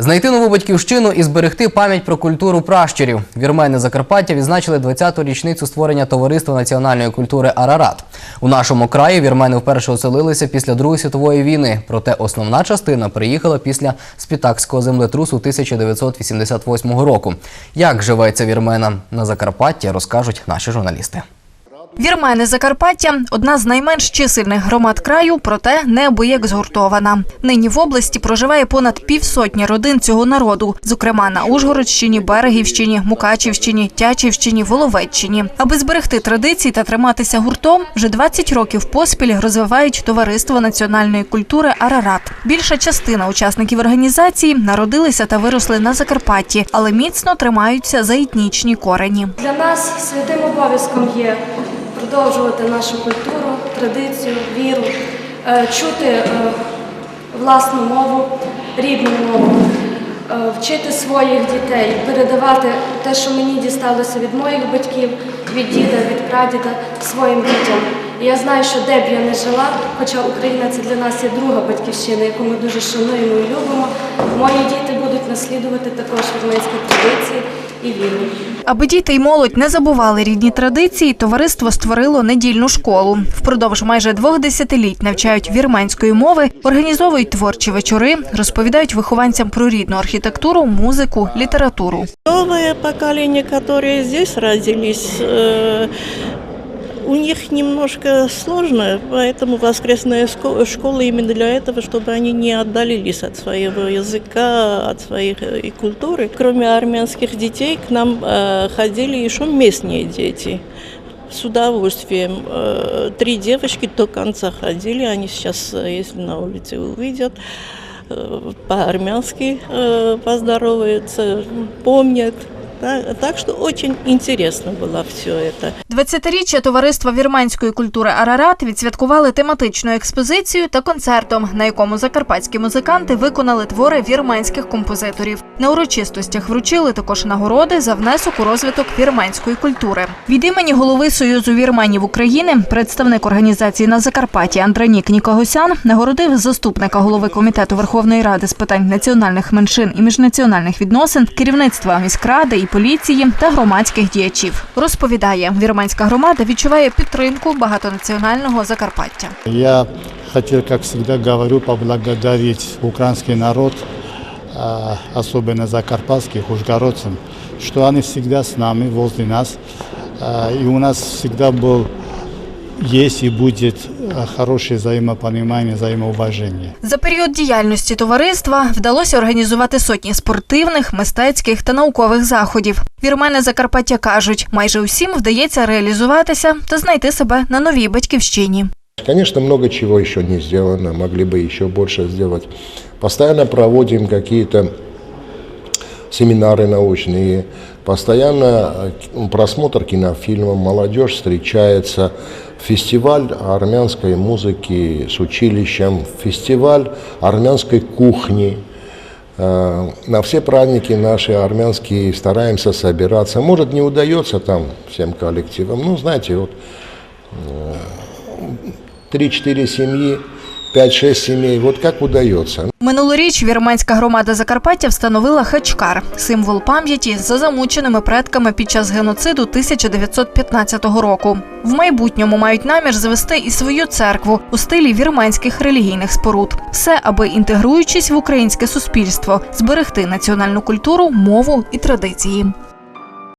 Знайти нову батьківщину і зберегти пам'ять про культуру пращурів. Вірмени Закарпаття відзначили 20-ту річницю створення товариства національної культури Арарат. У нашому краї вірмени вперше оселилися після Другої світової війни. Проте основна частина приїхала після спітакського землетрусу 1988 року. Як живеться вірменам на Закарпатті, розкажуть наші журналісти. Вірмени Закарпаття одна з найменш чисельних громад краю, проте неабияк згуртована. Нині в області проживає понад півсотні родин цього народу, зокрема на Ужгородщині, Берегівщині, Мукачівщині, Тячівщині, Воловеччині. Аби зберегти традиції та триматися гуртом, вже 20 років поспіль розвивають товариство національної культури Арарат. Більша частина учасників організації народилися та виросли на Закарпатті, але міцно тримаються за етнічні корені. Для нас святим обов'язком є продовжувати нашу культуру, традицію, віру, е, чути е, власну мову, рідну мову, е, вчити своїх дітей, передавати те, що мені дісталося від моїх батьків, від діда, від прадіда своїм дітям. І я знаю, що де б я не жила, хоча Україна це для нас є друга батьківщина, яку ми дуже шануємо і любимо, мої діти будуть наслідувати також вірменські традиції і віру. Аби діти й молодь не забували рідні традиції, товариство створило недільну школу. Впродовж майже двох десятиліть навчають вірменської мови, організовують творчі вечори, розповідають вихованцям про рідну архітектуру, музику, літературу. Нове покоління, которые тут родились, э, у них немножко сложно, поэтому воскресная школа именно для этого, чтобы они не отдалились от своего языка, от своей э, и культуры. Кроме армянских детей, к нам э, ходили еще местные дети. С удовольствием. Э, Три девочки до конца ходили, они сейчас, если на улице увидят, по-армянски э, поздороваются, помнят. Так что очень интересно было все это. 20-річчя товариства вірменської культури Арарат відсвяткували тематичною експозицією та концертом, на якому закарпатські музиканти виконали твори вірменських композиторів. На урочистостях вручили також нагороди за внесок у розвиток вірменської культури. Від імені голови Союзу вірменів України представник організації на Закарпатті Андронік Нікогосян нагородив заступника голови комітету Верховної Ради з питань національних меншин і міжнаціональних відносин, керівництва міськради і поліції та громадських діячів. Розповідає, вірменська громада відчуває підтримку багатонаціонального Закарпаття. Я хотів, как всегда говорю, поблагодарить український народ, особливо закарпатських закарпатских що вони завжди с нами, возле нас. І у нас всегда був, є і будет а, хорошее взаимопонимание, взаимоуважение. За період діяльності товариства вдалося організувати сотні спортивних, мистецьких та наукових заходів. Вірмени Закарпаття кажуть, майже усім вдається реалізуватися та знайти себе на новій батьківщині. Конечно, много чего еще не сделано, могли бы еще больше сделать. Постоянно проводим какие-то семинары научные, постоянно э, просмотр кинофильмов, молодежь встречается, фестиваль армянской музыки с училищем, фестиваль армянской кухни. Э, На все праздники наши армянские стараемся собираться. Может, не удается там всем коллективам, ну, знаете, вот 3-4 семьи, 5-6 семей, вот как удается. Минулоріч вірменська громада Закарпаття встановила хачкар – символ пам'яті за замученими предками під час геноциду 1915 року. В майбутньому мають намір завести і свою церкву у стилі вірменських релігійних споруд. Все, аби інтегруючись в українське суспільство, зберегти національну культуру, мову і традиції.